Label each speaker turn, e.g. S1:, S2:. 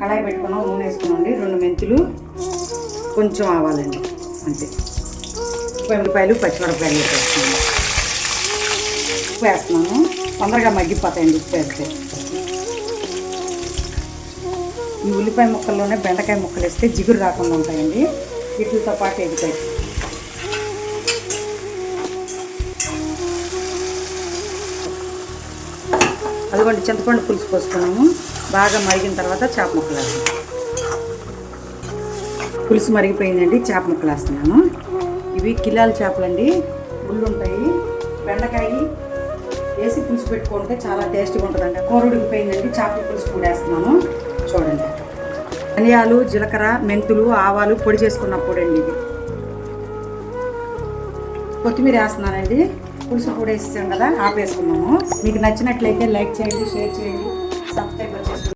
S1: కళాయి పెట్టుకున్నాం నూనె వేసుకున్నాండి రెండు మెంతులు కొంచెం ఆవాలండి. అంతే. ఉల్లిపాయలు పచ్చిమిరపకాయలు వేసేస్తున్నాను ఉప్పు వేస్తున్నాను. తొందరగా మగ్గిపోతాయండి ఉప్పు వేస్తే. ఈ ఉల్లిపాయ ముక్కల్లోనే బెండకాయ ముక్కలు వేస్తే జిగురు రాకుండా ఉంటాయండి. వీటితో పాటు ఎదుగుతాయి అదిగోండి చింతపండు పులుసు పోసుకున్నాము. బాగా మరిగిన తర్వాత చేప ముక్కలు వేస్తాం. పులుసు మరిగిపోయిందండి చేప ముక్కలు వేస్తున్నాము ఇవి కిలాల చేపలండి. ముళ్ళు ఉంటాయి బెండకాయ వేసి పులుసు పెట్టుకుంటే చాలా టేస్టీగా ఉంటుందండి. కూర ఉడికిపోయిందండి చేపల పులుసు కూడా వేస్తున్నాము చూడండి. ధనియాలు జీలకర్ర మెంతులు ఆవాలు పొడి చేసుకున్న పొడి అండి ఇది. కొత్తిమీర వేస్తున్నానండి. పులుసు కూడా ఇస్తాం కదా ఆపేసుకున్నాము. మీకు నచ్చినట్లయితే లైక్ చేయండి షేర్ చేయండి సబ్స్క్రైబ్